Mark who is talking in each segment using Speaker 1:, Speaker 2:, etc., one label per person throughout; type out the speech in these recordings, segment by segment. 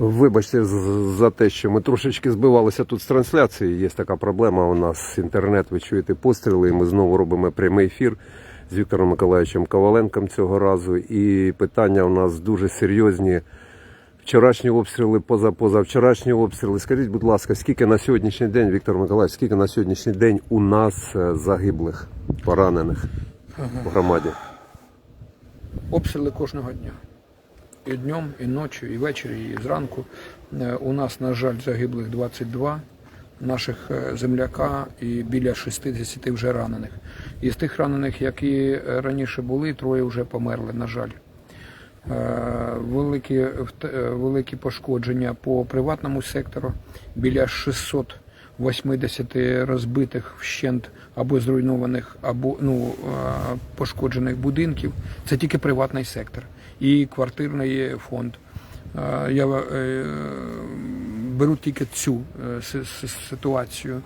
Speaker 1: Вибачте за те, що ми трошечки збивалися тут з трансляції. Є така проблема. У нас інтернет, ви чуєте постріли, і ми знову робимо прямий ефір з Віктором Миколаївичем Коваленком цього разу. І питання у нас дуже серйозні. Вчорашні обстріли, поза позавчорашні обстріли. Скажіть, будь ласка, скільки на сьогоднішній день, Віктор Миколаївич, скільки на сьогоднішній день у нас е, загиблих, поранених в громаді?
Speaker 2: Обстріли кожного дня. І днем, і ночі, і ввечері, і зранку. Е, У нас, на жаль, загиблих 22 наших е, земляка і біля 60 вже ранених. Із тих ранених, які е, раніше були, троє вже померли, на жаль. Великі, великі пошкодження по приватному сектору, біля 680 розбитих вщент або зруйнованих, або ну, пошкоджених будинків. Це тільки приватний сектор і квартирний фонд. Я е, беру тільки цю е, си- си- ситуацію.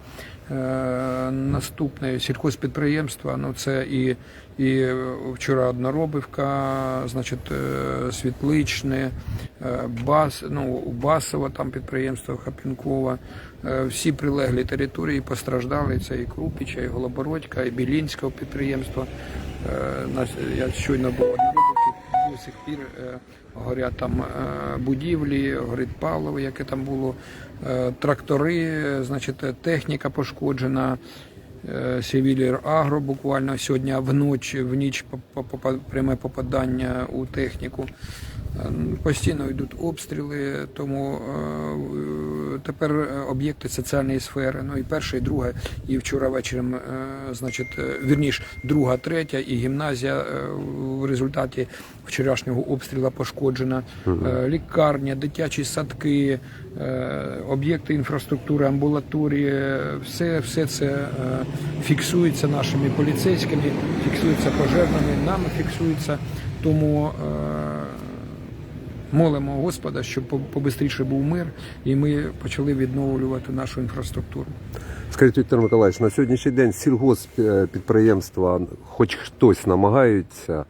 Speaker 2: Е, Наступне сільхозпідприємства, ну це і, і вчора одноробівка, значить, світличне, бас, ну, Басова там підприємство Хапінкова. Всі прилеглі території постраждали. Це і Крупіча, і Голобородька, і Білінського підприємства. Я щойно був сих пір е, горять там е, будівлі, горить паливо, яке там було, е, трактори, значить, техніка пошкоджена. Севілір Агро буквально сьогодні вночі, в ніч пряме попадання у техніку. Е, Постійно йдуть обстріли, тому е, тепер е, об'єкти соціальної сфери. Ну і перше, і друге, і вчора вечором, е, значить, вірніш, друга, третя, і гімназія в результаті вчорашнього обстрілу пошкоджена, Е, лікарня, дитячі садки, об'єкти інфраструктури, амбулаторії, все, все це фіксується нашими поліцейськими, фіксується пожежними, нами фіксується. Тому молимо Господа, щоб по- побистріше був мир, і ми почали відновлювати нашу інфраструктуру.
Speaker 1: Скажіть, Віктор Миколаївич, на сьогоднішній день сільгоспідприємства, хоч хтось намагається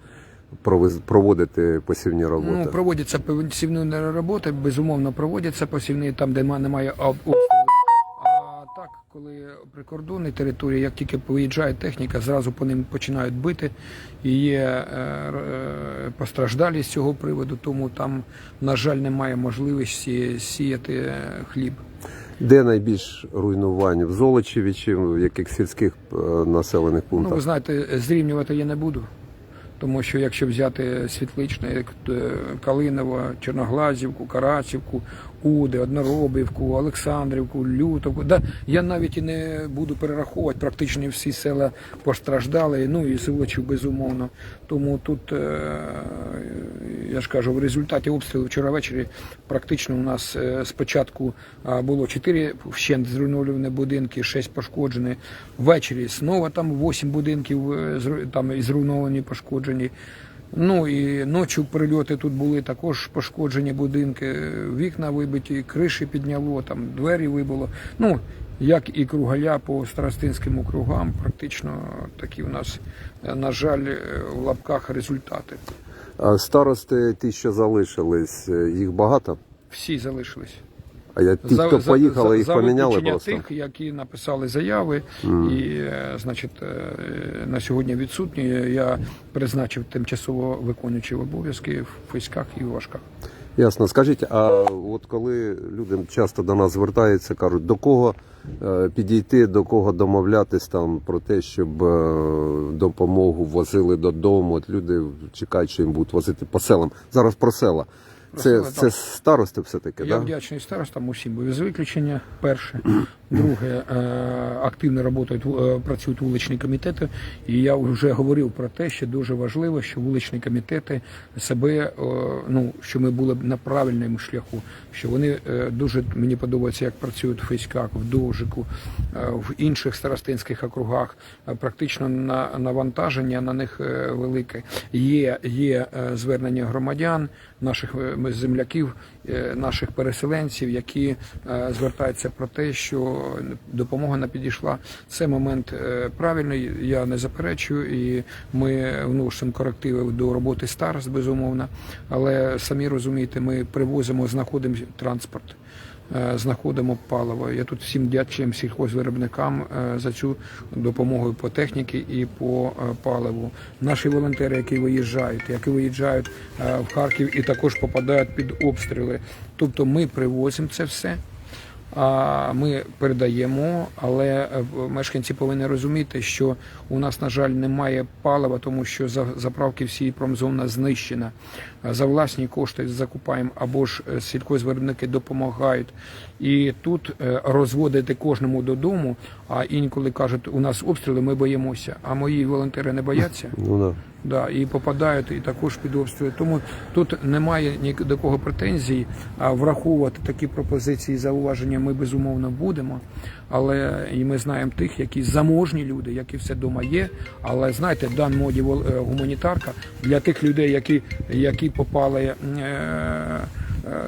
Speaker 1: проводити посівні роботи?
Speaker 2: Ну, проводяться посівні роботи, безумовно проводяться посівні там, де немає об- обстрілів. Коли прикордонні території, як тільки виїжджає техніка, зразу по ним починають бити. І є е, е, постраждалі з цього приводу, тому там, на жаль, немає можливості сіяти е, хліб.
Speaker 1: Де найбільш руйнувань? В Золочеві чи в яких сільських населених
Speaker 2: Ну, ви знаєте, зрівнювати я не буду. Тому що якщо взяти Світличне, як, Калиново, Чорноглазівку, Карасівку, Уди, Одноробівку, Олександрівку, Лютовку, да, я навіть і не буду перераховувати, практично всі села постраждали, ну і Силочів безумовно. Тому тут, е, я ж кажу, в результаті обстрілу вчора ввечері практично у нас е, спочатку було 4 вщент зруйновані будинки, 6 пошкоджені. Ввечері знову там 8 будинків е, там і зруйновані, пошкоджені. Ну і ночі прильоти тут були також пошкоджені будинки, вікна вибиті, криші підняло, там двері вибило. Ну, як і кругаля по старостинським округам, практично такі у нас, е, на жаль, е, в лапках результати.
Speaker 1: А старости, ті, що залишились, е, їх багато?
Speaker 2: Всі залишились.
Speaker 1: А я ті, хто поїхали, їх
Speaker 2: за
Speaker 1: поміняли просто?
Speaker 2: тих, які написали заяви, і е, значить е, на сьогодні відсутні. Я призначив тимчасово виконуючи обов'язки в Фейськах і Важках.
Speaker 1: Ясно. Скажіть, а от коли люди часто до нас звертаються, кажуть, до кого е, підійти, до кого домовлятись там про те, щоб допомогу возили додому. От люди чекають, що їм будуть возити по селам. Зараз про села. Це,
Speaker 2: села,
Speaker 1: це старости все-таки,
Speaker 2: Я
Speaker 1: да?
Speaker 2: вдячний старостам усім без виключення. Перше, друге, е, активно працюють, е, працюють вуличні комітети. І я вже говорив про те, що дуже важливо, що вуличні комітети себе е, ну що ми були на правильному шляху. Що вони дуже мені подобається, як працюють в Фейськах, в Довжику, в інших старостинських округах. Практично на навантаження на них велике. Є, є звернення громадян, наших е, земляків е, наших переселенців, які е, звертаються про те, що допомога не підійшла. Це момент правильний. Я не заперечую, і ми вносимо корективи до роботи старост, безумовно. Але самі розумієте, ми привозимо, знаходимо транспорт. Е, Знаходимо паливо. Я тут всім дячим сільхозвиробникам е, за цю допомогу по техніці і по е, паливу. Наші волонтери, які виїжджають, які виїжджають в Харків і також попадають під обстріли. Тобто ми привозимо це все. Ми передаємо, але е, мешканці повинні розуміти, що у нас, на жаль, немає палива, тому що за- заправки всі промзона знищена. За власні кошти закупаємо або ж е, сільхозвиробники допомагають. І тут е, розводити кожному додому, а інколи кажуть, у нас обстріли, ми боїмося. А мої волонтери не бояться.
Speaker 1: Ну да.
Speaker 2: Да, і попадають і також під обстріли. Тому тут немає ні до кого претензій. А враховувати такі пропозиції, зауваження ми безумовно будемо. Але і ми знаємо тих, які заможні люди, які все вдома є. Але знаєте, в даному моді е, гуманітарка для тих людей, які, які попали. Е,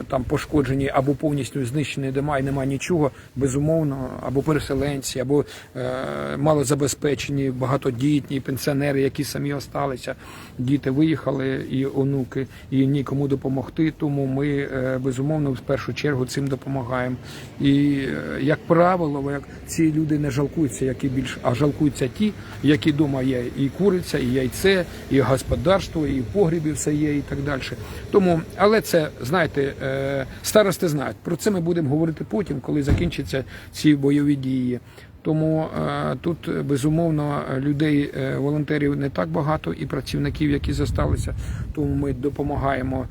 Speaker 2: там пошкоджені або повністю знищені дома і немає нічого, безумовно, або переселенці, або е, малозабезпечені, багатодітні, пенсіонери, які самі осталися, діти виїхали і онуки, і нікому допомогти. Тому ми е, безумовно в першу чергу цим допомагаємо. І е, як правило, як ці люди не жалкуються, які більш, а жалкуються ті, які вдома є і куриця, і яйце, і господарство, і в погрібі все є, і так далі. Тому, але це знаєте, е, старости знають. Про це ми будемо говорити потім, коли закінчаться ці бойові дії. Тому е, тут безумовно людей, е, волонтерів не так багато і працівників, які зосталися. Тому ми допомагаємо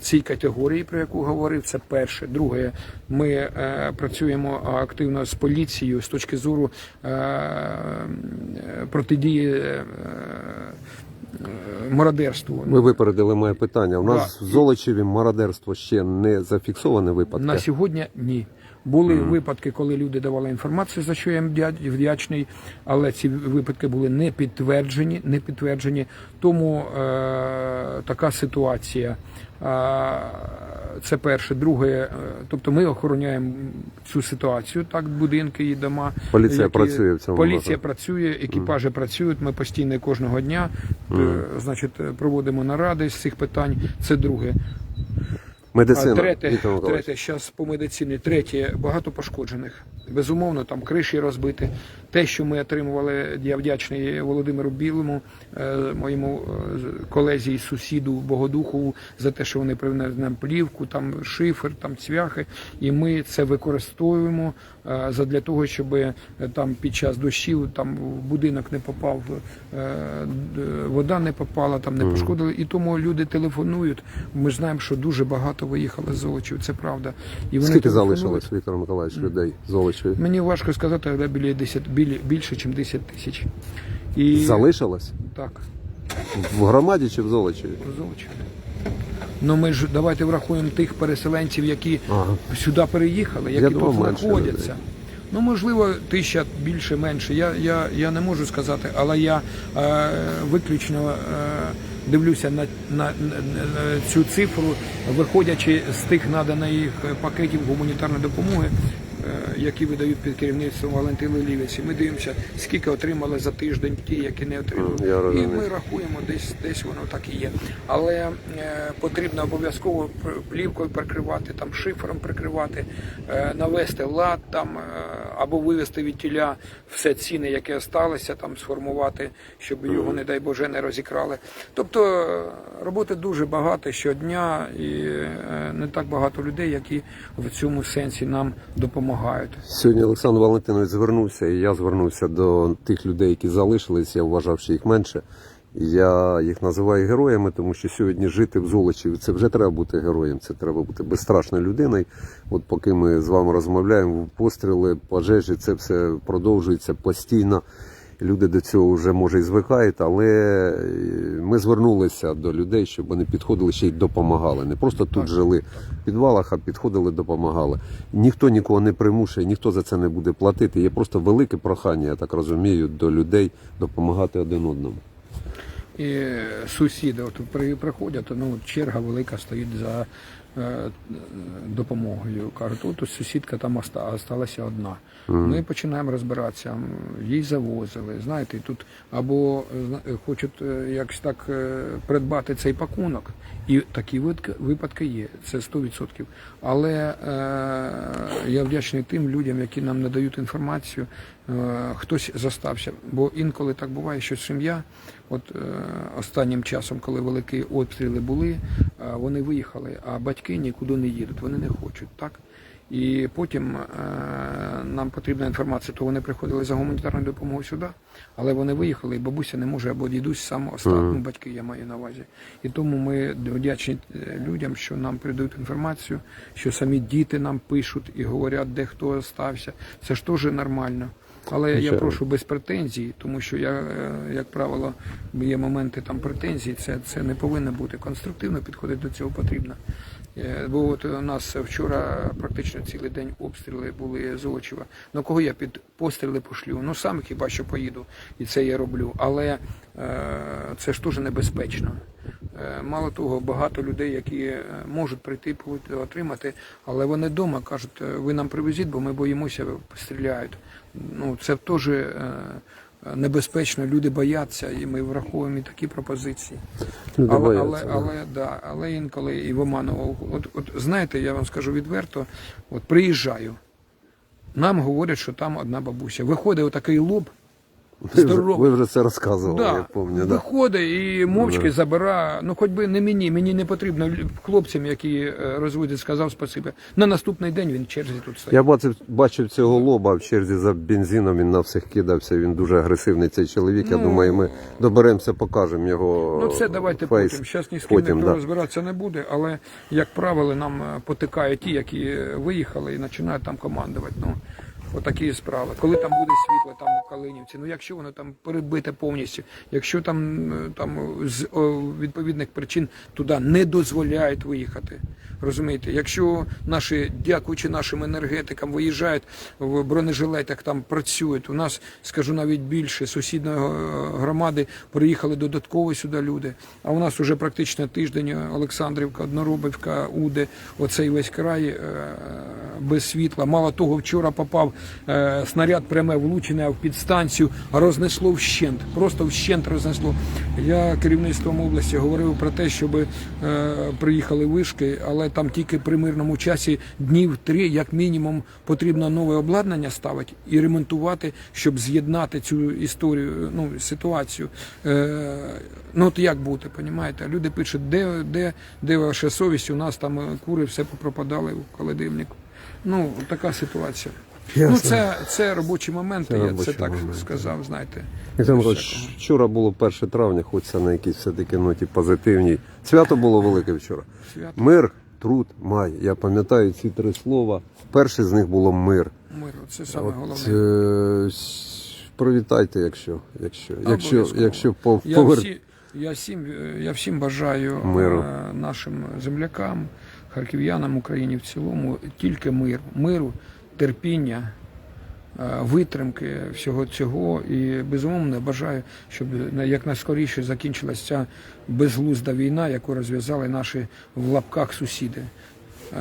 Speaker 2: цій категорії, про яку говорив. Це перше. Друге, ми працюємо активно з поліцією з точки зору протидії. Мародерству
Speaker 1: Ми випередили моє питання. У нас
Speaker 2: Да.
Speaker 1: в Золочеві мародерство ще не зафіксоване випадки.
Speaker 2: На сьогодні ні. Були випадки, коли люди давали інформацію, за що я їм вдячний, але ці випадки були не підтверджені, не підтверджені. Тому е, така ситуація. Е, це перше. Друге, е, тобто ми охороняємо цю ситуацію, так, будинки і дома.
Speaker 1: Поліція працює в цьому
Speaker 2: Поліція
Speaker 1: напрямку.
Speaker 2: працює, екіпажі працюють. Ми постійно кожного дня е, значить, проводимо наради з цих питань. Це друге.
Speaker 1: Медицина.
Speaker 2: А третє, третє, зараз по медицині. Третє, багато пошкоджених. Безумовно, там криші розбиті. Те, що ми отримували, я вдячний Володимиру Білому, е, моєму е, колезі і сусіду Богодухову, за те, що вони привезли нам плівку, там шифер, там цвяхи. І ми це використовуємо задля того, щоб е, там під час дощів там в будинок не попав, е, вода не попала, там не пошкодили. І тому люди телефонують. Ми ж знаємо, що дуже багато виїхало з Золочів, це правда. І вони
Speaker 1: Скільки залишилось, Віктор Миколаївич, людей в Золочеві?
Speaker 2: Мені важко сказати, але біля 10, білі, більше, ніж 10 тисяч. І
Speaker 1: Залишилось?
Speaker 2: так,
Speaker 1: В громаді чи в Золочеві?
Speaker 2: в Золочеві. Ну ми ж давайте врахуємо тих переселенців, які
Speaker 1: Ага.
Speaker 2: сюди переїхали, які тут знаходяться. Ну, можливо, тисяча більше, менше. Я, я, я не можу сказати, але я е, виключно е, дивлюся на, на, на, цю цифру, виходячи з тих наданих пакетів гуманітарної допомоги, які видають під керівництвом Валентини Лівеці. Ми дивимося, скільки отримали за тиждень ті, які не отримали. І ми рахуємо, десь десь воно так і є. Але е, потрібно обов'язково плівкою прикривати, там шифером прикривати, е, навести лад там е, або вивести від тіля все ціни, які осталися, там сформувати, щоб його, не дай Боже, не розікрали. Тобто е, роботи дуже багато щодня, і е, не так багато людей, які в цьому сенсі нам допомагають.
Speaker 1: Сьогодні Олександр Валентинович звернувся, і я звернувся до тих людей, які залишились. Я вважав, що їх менше. Я їх називаю героями, тому що сьогодні жити в Золочеві це вже треба бути героєм. Це треба бути безстрашною людиною. От поки ми з вами розмовляємо, постріли, пожежі, це все продовжується постійно. Люди до цього вже може і звикають, але е, ми звернулися до людей, щоб вони підходили ще й допомагали. Не просто тут жили в підвалах, а підходили, допомагали. Ніхто нікого не примушує, ніхто за це не буде платити. Є просто велике прохання, я так розумію, до людей допомагати один одному.
Speaker 2: І сусіди от при- приходять, ну черга велика стоїть за допомогою. Кажуть, от сусідка там оста- осталася одна. Ми починаємо розбиратися, їй завозили. Знаєте, тут або е, е, хочуть е, якось так е, придбати цей пакунок, і такі випадки- є, це 100%. Але е, я вдячний тим людям, які нам надають інформацію. Е, хтось застався, бо інколи так буває, що сім'я, от е, останнім часом, коли великі обстріли були, е, вони виїхали, а батьки нікуди не їдуть, вони не хочуть, так? І потім е, нам потрібна інформація, то вони приходили за гуманітарною допомогою сюди, але вони виїхали, і бабуся не може, або дідусь сам останній, батьки я маю на увазі. І тому ми вдячні е, людям, що нам передають інформацію, що самі діти нам пишуть і говорять, де хто остався. Це ж теж нормально. Але я прошу без претензій, тому що я, е, як правило, є моменти там претензій, це, це не повинно бути. Конструктивно підходити до цього потрібно. Е, Бо от у нас вчора практично цілий день обстріли були з Очева. Ну кого я під постріли пошлю? Ну сам хіба що поїду, і це я роблю. Але е, це ж теж небезпечно. Е, Мало того, багато людей, які можуть прийти отримати, але вони вдома кажуть, «Е, ви нам привезіть, бо ми боїмося, стріляють. Ну це теж небезпечно. Люди бояться, і ми враховуємо і такі пропозиції.
Speaker 1: Люди
Speaker 2: Але, але,
Speaker 1: бояться,
Speaker 2: але, да, але інколи і в Оманово. От, от знаєте, я вам скажу відверто, от приїжджаю. Нам говорять, що там одна бабуся. Виходить отакий лоб.
Speaker 1: Ви вже, ви вже це розказували,
Speaker 2: Да,
Speaker 1: я пам'ятаю. Да.
Speaker 2: Виходить і мовчки забирає. Ну, хоч би не мені, мені не потрібно хлопцям, які е, розводять, сказав спасибі. На наступний день він в черзі тут стоїть.
Speaker 1: Я бачив, бачив цього лоба в черзі за бензином, він на всіх кидався, він дуже агресивний цей чоловік. Я
Speaker 2: Ну,
Speaker 1: думаю, ми доберемося, покажемо його.
Speaker 2: Ну це давайте
Speaker 1: фейс.
Speaker 2: потім. Зараз ні з ким
Speaker 1: Потім,
Speaker 2: ніхто
Speaker 1: да.
Speaker 2: розбиратися не буде, але як правило, нам е, потикають ті, які е, виїхали і починають там командувати. Ну отакі справи. Коли там буде світло, там у Калинівці, ну якщо воно там перебите повністю, якщо там, е, там з о, відповідних причин туди не дозволяють виїхати. Розумієте, якщо наші, дякуючи нашим енергетикам, виїжджають в бронежилетах, там працюють. У нас, скажу навіть більше, сусідної е, громади приїхали додатково сюди люди. А у нас уже практично тиждень Олександрівка, Одноробівка, Уде, оцей весь край е, без світла. Мало того, вчора попав снаряд пряме влучене в підстанцію, рознесло вщент, просто вщент рознесло. Я керівництвом області говорив про те, щоб е, приїхали вишки, але там тільки при мирному часі днів три, як мінімум, потрібно нове обладнання ставити і ремонтувати, щоб з'єднати цю історію, ну ситуацію. Е, ну от як бути, понімаєте? Люди пишуть, де, де, де ваша совість? У нас там е, кури все попропадали в холодильнику. Ну, така ситуація.
Speaker 1: Ясно.
Speaker 2: Ну, це, це робочі моменти,
Speaker 1: Це
Speaker 2: я
Speaker 1: робочі
Speaker 2: це так
Speaker 1: моменти.
Speaker 2: сказав, знаєте. Всякого.
Speaker 1: вчора було 1 травня, хочеться на якійсь все-таки ноті позитивній. Свято було велике вчора.
Speaker 2: Свято.
Speaker 1: Мир, труд, май. Я пам'ятаю ці три слова. Перше з них було мир.
Speaker 2: Миру, це саме
Speaker 1: От,
Speaker 2: головне.
Speaker 1: е, привітайте, якщо, якщо, якщо, якщо пов-
Speaker 2: Я, всі, я, всім, я всім бажаю
Speaker 1: Миру.
Speaker 2: е, нашим землякам, харків'янам, Україні в цілому тільки миру, миру, терпіння, е, витримки всього цього. І безумовно бажаю, щоб на- якнайскоріше закінчилася ця безглузда війна, яку розв'язали наші в лапках сусіди.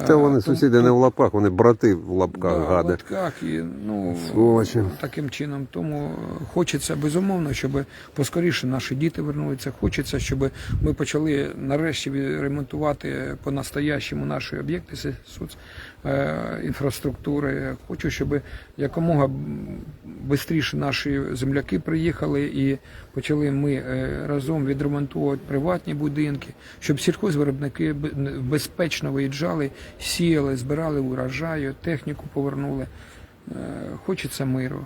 Speaker 2: Е,
Speaker 1: Та вони
Speaker 2: тому-
Speaker 1: сусіди не в лапках, вони брати в лапках
Speaker 2: Да, в
Speaker 1: гади.
Speaker 2: латках і ну
Speaker 1: Сволочі.
Speaker 2: таким чином. Тому е, хочеться безумовно, щоб поскоріше наші діти вернулися. Хочеться, щоб ми почали нарешті ремонтувати по-настоящему наші об'єкти соц інфраструктури. Хочу, щоб якомога швидше наші земляки приїхали і почали ми е, разом відремонтувати приватні будинки, щоб сільхозвиробники безпечно виїжджали, сіяли, збирали урожаю, техніку повернули. Е, Хочеться миру,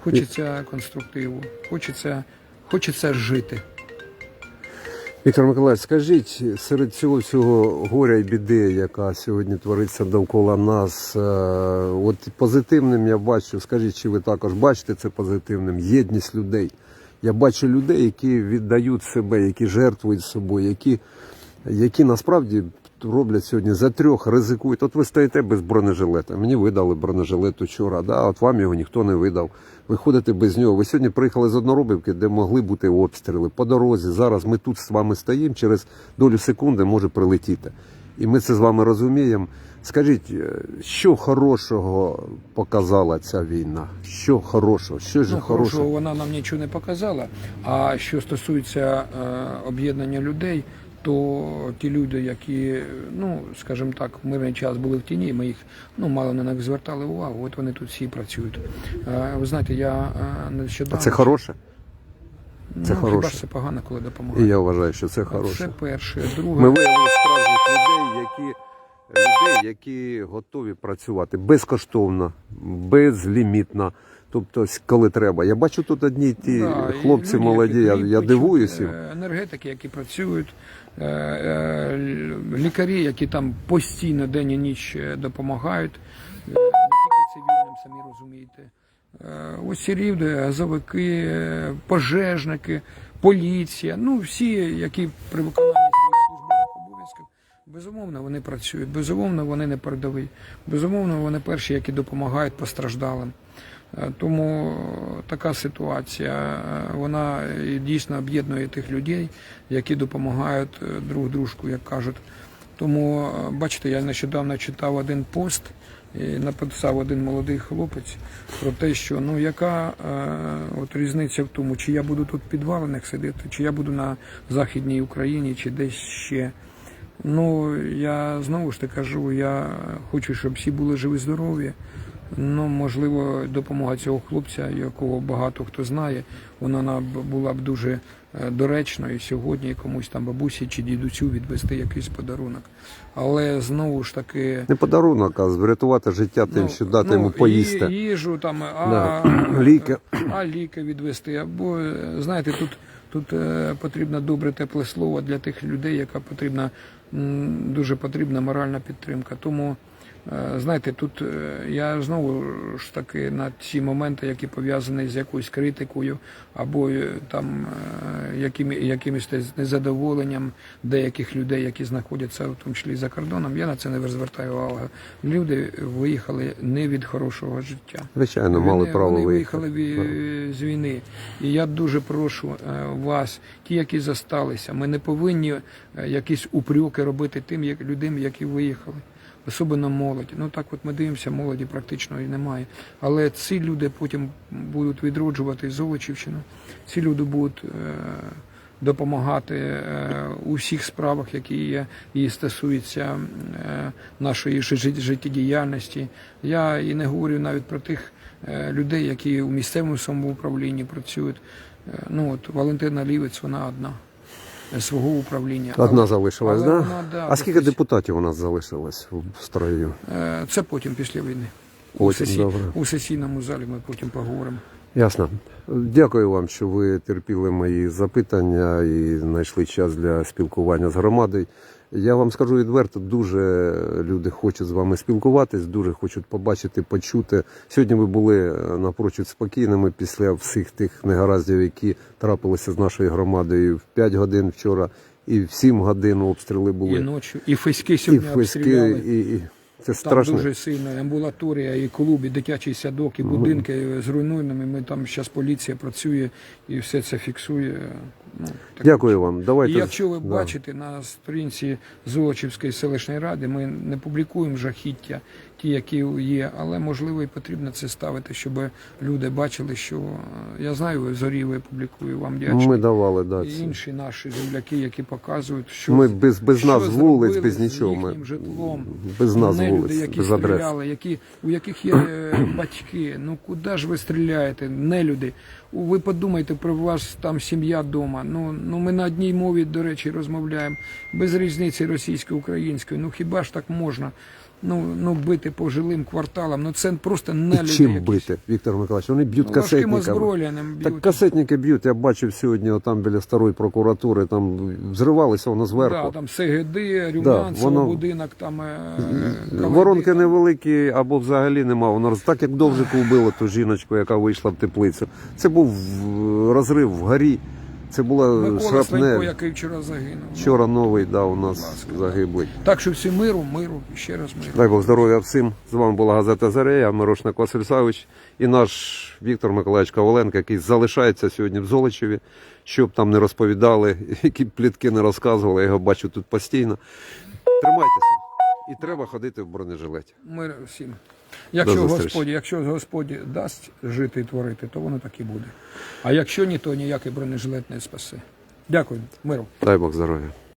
Speaker 2: хочеться конструктиву, хочеться, хочеться жити.
Speaker 1: Віктор Миколаївич, скажіть, серед цього всього горя і біди, яка сьогодні твориться довкола нас, е, от позитивним я бачу, скажіть, чи ви також бачите це позитивним? Єдність людей. Я бачу людей, які віддають себе, які жертвують собою, які, які насправді роблять сьогодні за трьох, ризикують. От ви стоїте без бронежилета. Мені видали бронежилет вчора, да, от вам його ніхто не видав. Ви ходите без нього. Ви сьогодні приїхали з Одноробівки, де могли бути обстріли по дорозі. Зараз ми тут з вами стоїмо, через долю секунди може прилетіти. І ми це з вами розуміємо. Скажіть, е, що хорошого показала ця війна? Що хорошого? Що ж
Speaker 2: Ну,
Speaker 1: хорошого?
Speaker 2: хорошого вона нам нічого не показала. А що стосується е, об'єднання людей, то ті люди, які, ну скажімо так, в мирний час були в тіні, ми їх ну мало на них звертали увагу. От вони тут всі працюють. Е, ви знаєте, я е,
Speaker 1: А це хороше?
Speaker 2: ну,
Speaker 1: це
Speaker 2: Хіба
Speaker 1: хороше.
Speaker 2: ж це погано, коли
Speaker 1: І я вважаю, що це хороше.
Speaker 2: Це перше.
Speaker 1: Ми виявили справжніх людей, які людей, які готові працювати безкоштовно, безлімітно. Тобто, коли треба. Я бачу тут одні ті
Speaker 2: Да,
Speaker 1: хлопці
Speaker 2: люди,
Speaker 1: молоді, я, я дивуюся.
Speaker 2: е, Енергетики, які працюють, е, е, лікарі, які там постійно день і ніч допомагають, не тільки цивільним, самі розумієте. Ось ці газовики, пожежники, поліція, ну всі, які при виконанні своїх службових обов'язків, безумовно, вони працюють, безумовно, вони не передові, безумовно, вони перші, які допомагають постраждалим. Е, Тому така ситуація, е, вона дійсно об'єднує тих людей, які допомагають е, друг дружку, як кажуть. Тому, е, бачите, я нещодавно читав один пост і написав один молодий хлопець про те, що ну яка е, от різниця в тому, чи я буду тут в підвалених сидіти, чи я буду на Західній Україні, чи десь ще. Ну, я знову ж таки кажу, я хочу, щоб всі були живі, здорові. Ну, можливо, допомога цього хлопця, якого багато хто знає, вона на- була б дуже е, доречною сьогодні комусь там бабусі чи дідусю відвести якийсь подарунок. Але знову ж таки.
Speaker 1: Не подарунок, а врятувати життя тим, що дати йому поїсти.
Speaker 2: Їжу там, а,
Speaker 1: Да. Ліки.
Speaker 2: а ліки відвести. Або е, знаєте, тут, тут е, потрібно добре тепле слово для тих людей, яка потрібна дуже потрібна моральна підтримка. Тому знаєте, тут е, я знову ж таки на ці моменти, які пов'язані з якоюсь критикою, або е, там е, якими, якимось незадоволенням деяких людей, які знаходяться в тому числі за кордоном, я на це не звертаю увагу. Люди виїхали не від хорошого життя.
Speaker 1: Звичайно, мали
Speaker 2: Вони-
Speaker 1: право
Speaker 2: вони виїхали ві- з війни. І я дуже прошу е, вас, ті, які засталися, ми не повинні е, якісь упреки робити тим як людям, які виїхали. Особливо молодь. Ну так от ми дивимося, молоді практично і немає. Але ці люди потім будуть відроджувати Золочівщину. Ці люди будуть е, допомагати е, у всіх справах, які є і стосуються е, нашої життєдіяльності. Я і не говорю навіть про тих людей, які у місцевому самоуправлінні працюють. Ну от Валентина Лівець, вона одна свого управління.
Speaker 1: Одна залишилась, да?
Speaker 2: вона, да,
Speaker 1: А скільки депутатів у нас залишилось в строю?
Speaker 2: Е, Це потім після війни. У,
Speaker 1: Потім,
Speaker 2: сесі...
Speaker 1: добре.
Speaker 2: у сесійному залі ми потім поговоримо.
Speaker 1: Ясно. Дякую вам, що ви терпіли мої запитання і знайшли час для спілкування з громадою. Я вам скажу відверто, дуже люди хочуть з вами спілкуватись, дуже хочуть побачити, почути. Сьогодні ви були е, напрочуд спокійними після всіх тих негараздів, які трапилися з нашою громадою в 5 годин вчора, і в 7 годин обстріли були.
Speaker 2: І ночі, і феськи
Speaker 1: І
Speaker 2: сьогодні обстріляли.
Speaker 1: і, і це
Speaker 2: Там
Speaker 1: страшно.
Speaker 2: дуже сильно амбулаторія, і клуб, і дитячий садок, і будинки зруйновані. Ми там зараз поліція працює і все це фіксує. Ну, так
Speaker 1: Дякую вам. Давайте
Speaker 2: І якщо ви
Speaker 1: да.
Speaker 2: бачите на сторінці Золочівської селищної ради, ми не публікуємо жахіття, ті, які є, але можливо і потрібно це ставити, щоб люди бачили, що е, я знаю, ви зорі ви публікую вам дячні.
Speaker 1: ми давали да,
Speaker 2: і інші наші земляки, які показують, що
Speaker 1: Ми без, без
Speaker 2: що
Speaker 1: назв вулиць, без нічого. Ми,
Speaker 2: житлом.
Speaker 1: без назв
Speaker 2: Не люди, які
Speaker 1: без адрес.
Speaker 2: стріляли, які, у яких є е, батьки. Ну куди ж ви стріляєте? Не люди. Ви подумайте про вас там сім'я вдома. Ну, ну ми на одній мові, до речі, розмовляємо. Без різниці російської, української. Ну хіба ж так можна? Ну, ну бити по жилим кварталам. Ну це просто не
Speaker 1: І
Speaker 2: люди.
Speaker 1: чим
Speaker 2: якісь.
Speaker 1: бити, Віктор Миколаївич? Вони б'ють
Speaker 2: Ну,
Speaker 1: касетниками. Так касетники б'ють, я бачив сьогодні там біля старої прокуратури, там взривалися воно
Speaker 2: Да,
Speaker 1: зверху.
Speaker 2: там СГД, Рюмянцево,
Speaker 1: воно-
Speaker 2: будинок, там е,
Speaker 1: Воронки
Speaker 2: там.
Speaker 1: невеликі або взагалі нема. Воно так як довжику вбило ту жіночку, яка вийшла в теплицю. Це був е, розрив вгорі. Це була
Speaker 2: Микола який вчора загинув.
Speaker 1: Вчора новий, да, у нас
Speaker 2: ласка.
Speaker 1: загиблий.
Speaker 2: Так що всі миру, миру, і ще раз миру.
Speaker 1: Дай Бог здоров'я всім. З вами була газета Зарея, Мирошник Василь Савич і наш Віктор Миколаївич Коваленко, який залишається сьогодні в Золочеві, щоб там не розповідали, які плітки не розказували. Я його бачу тут постійно. Тримайтеся. І треба ходити в бронежилеті.
Speaker 2: Мир всім. Якщо
Speaker 1: господі,
Speaker 2: Господь, якщо Господь дасть жити і творити, то воно так і буде. А якщо ні, то ніякий бронежилет не спасе. Дякую, миру.
Speaker 1: Дай Бог здоров'я.